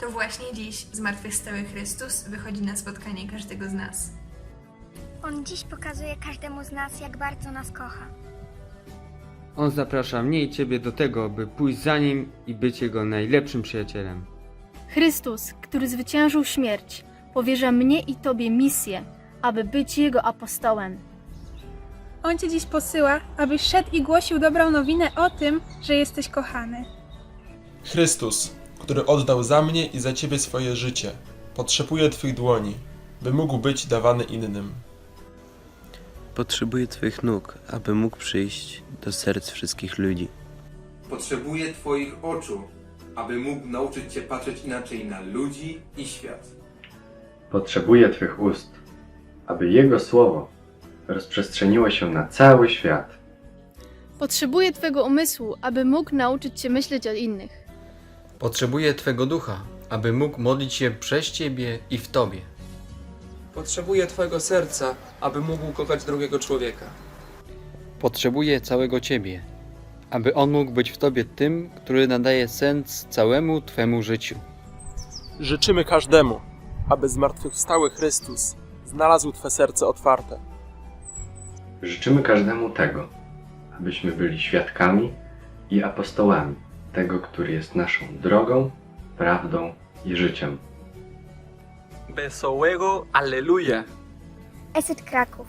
To właśnie dziś zmartwychwstały Chrystus wychodzi na spotkanie każdego z nas. On dziś pokazuje każdemu z nas, jak bardzo nas kocha. On zaprasza mnie i ciebie do tego, by pójść za nim i być jego najlepszym przyjacielem. Chrystus, który zwyciężył śmierć, powierza mnie i Tobie misję, aby być Jego apostołem. On cię dziś posyła, abyś szedł i głosił dobrą nowinę o tym, że jesteś kochany. Chrystus, który oddał za mnie i za ciebie swoje życie, potrzebuje Twych dłoni, by mógł być dawany innym. Potrzebuję Twoich nóg, aby mógł przyjść do serc wszystkich ludzi. Potrzebuję Twoich oczu, aby mógł nauczyć Cię patrzeć inaczej na ludzi i świat. Potrzebuję Twych ust, aby Jego słowo rozprzestrzeniło się na cały świat. Potrzebuję Twego umysłu, aby mógł nauczyć Cię myśleć o innych. Potrzebuję Twego ducha, aby mógł modlić się przez Ciebie i w Tobie. Potrzebuję Twojego serca, aby mógł kochać drugiego człowieka. Potrzebuję całego Ciebie, aby On mógł być w Tobie tym, który nadaje sens całemu Twemu życiu. Życzymy każdemu, aby zmartwychwstały Chrystus znalazł Twe serce otwarte. Życzymy każdemu tego, abyśmy byli świadkami i apostołami tego, który jest naszą drogą, prawdą i życiem. Besołego, aleluja! Esyt Kraków.